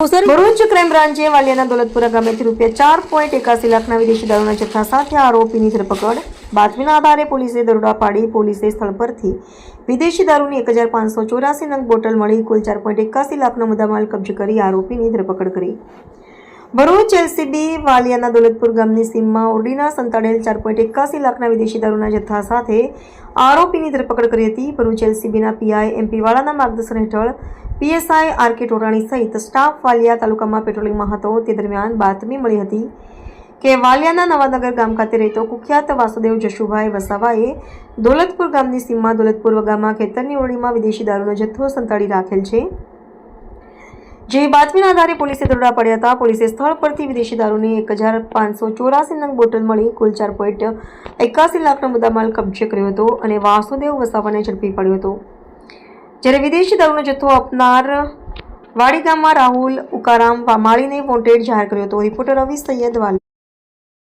Bharuch crime બ્રાન્ચે વાલિયાના Dolatpura ગામેથી રૂપિયા ચાર point એકાસી લાખના વિદેશી દારૂના જથ્થા સાથે આરોપીની ધરપકડ. બાતમીના આધારે પોલીસે દરોડા પાડી પોલીસે સ્થળ પરથી વિદેશી દારૂની એક નંગ બોટલ મળી કુલ ચાર પોઈન્ટ એકાસી લાખનો મુદ્દામાલ કબજે કરી આરોપીની ધરપકડ કરી. ભરૂચ એલસીબી વાલિયાના દોલતપુર ગામની સીમમાં ઓરડીના સંતાડેલ ચાર પોઈન્ટ એકાસી લાખના વિદેશી દારૂના જથ્થા સાથે આરોપીની ધરપકડ કરી હતી. ભરૂચ એલસીબીના પીઆઈ એમપી વાળાના માર્ગદર્શન હેઠળ પીએસઆઈ આર કે ટોરાણી સહિત સ્ટાફ વાલિયા તાલુકામાં પેટ્રોલિંગમાં હતો તે દરમિયાન બાતમી મળી હતી કે વાલિયાના નવાનગર ગામ ખાતે રહેતો કુખ્યાત વાસુદેવ જશુભાઈ વસાવાએ દોલતપુર ગામની સીમમાં દોલતપુર વગામાં ખેતરની ઓરડીમાં વિદેશી દારૂનો જથ્થો સંતાડી રાખેલ છે. જે બાતમીના આધારે પોલીસે દરોડા પડ્યા હતા. પોલીસે સ્થળ પરથી વિદેશી દારૂની એક હજાર પાંચસો ચોરાસી નંગ બોટલ મળી કુલ ચાર પોઈન્ટ એકાસી લાખનો મુદ્દામાલ કબજે કર્યો હતો અને વાસુદેવ વસાવાને ઝડપી પડ્યો હતો. જ્યારે વિદેશી દારૂનો જથ્થો આપનાર વાડી ગામમાં રાહુલ ઉકારામ માળીને વોન્ટેડ જાહેર કર્યો હતો. રિપોર્ટર રવિ સૈયદ વાલી.